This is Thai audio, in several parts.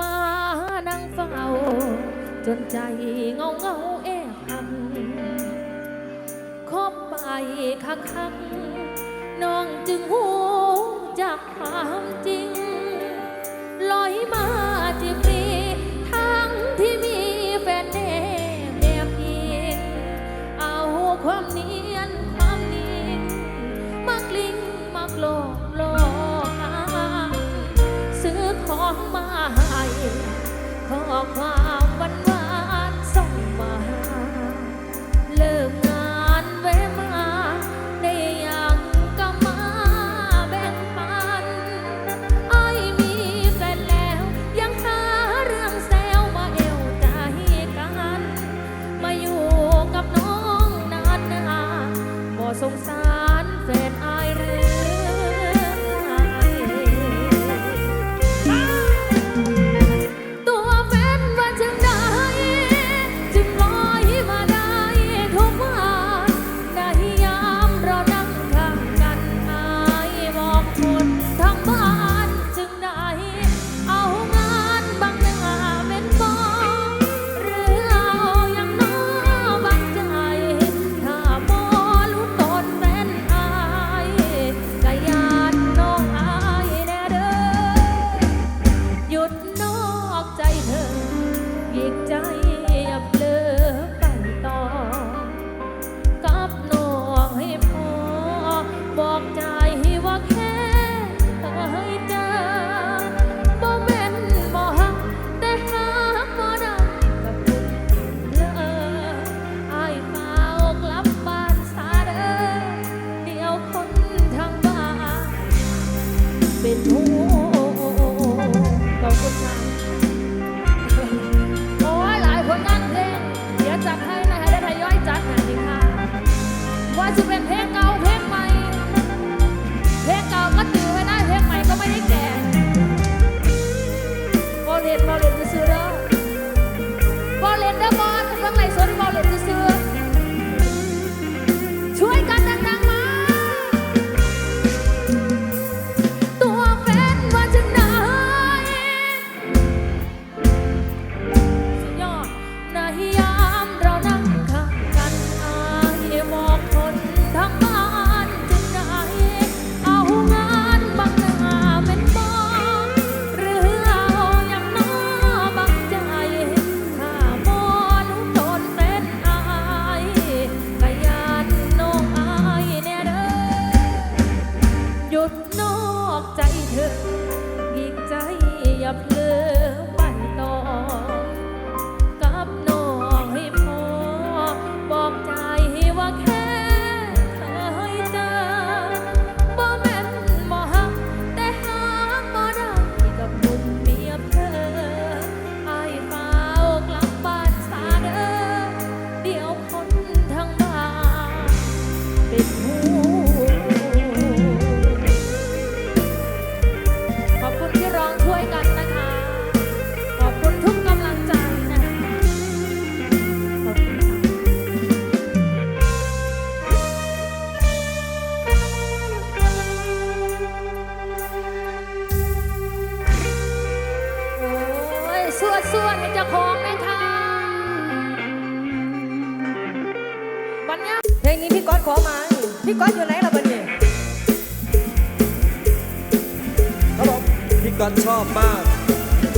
มานั่งเฝ้า จนใจเงาเงาเอบทำคบไปคักคักน้องจึงหูจากความจริง ลอยมาจีบรีทั้งที่มีแฟนแนบแนบอินเอาความเนียนความนิ่งมากลิ้งมากหลอกหลอก ขอความ Bye.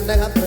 กันนะครับ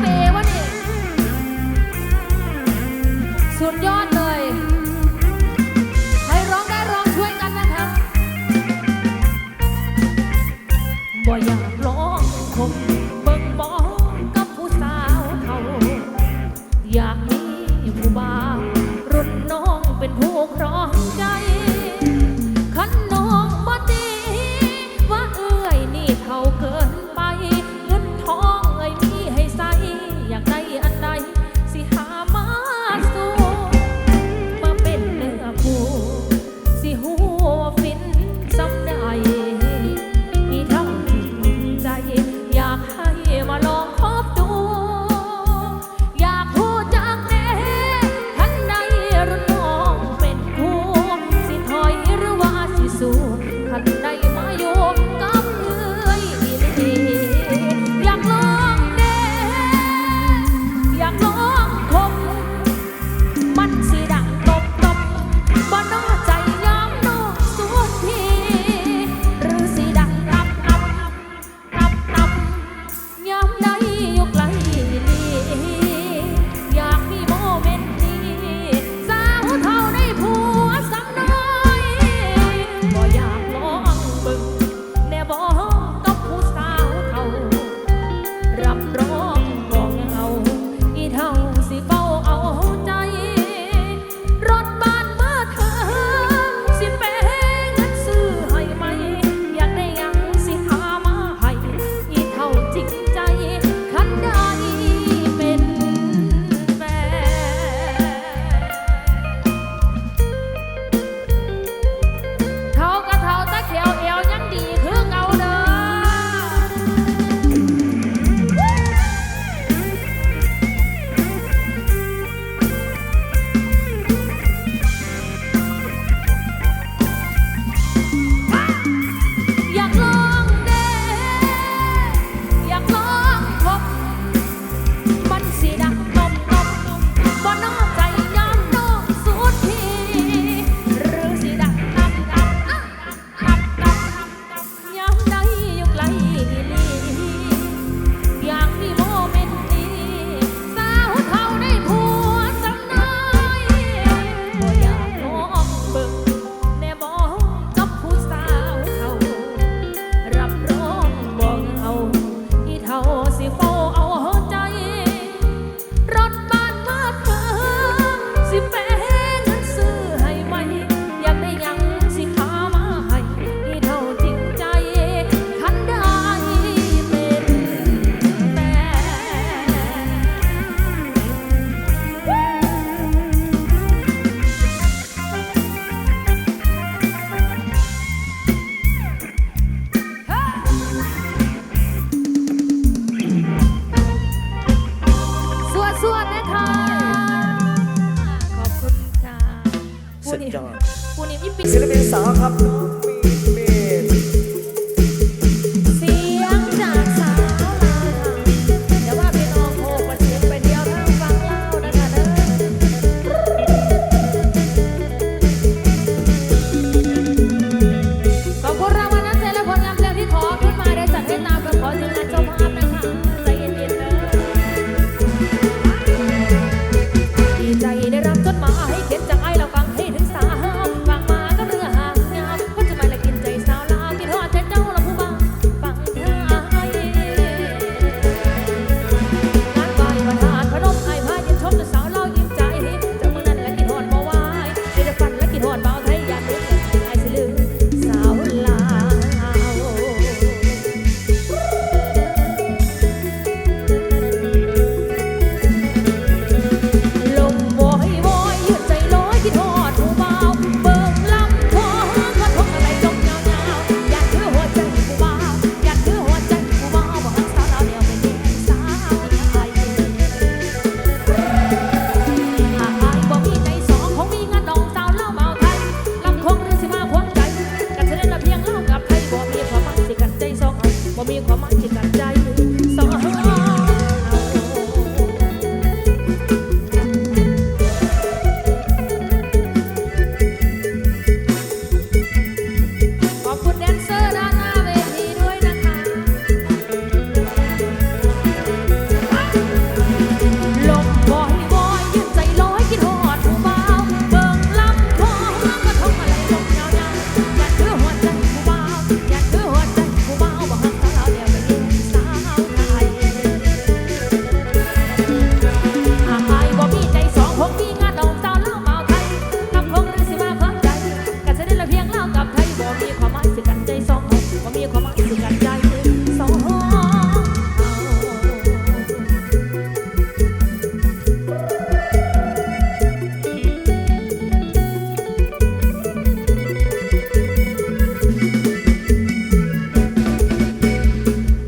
เปวะนี่สุดยอดเลย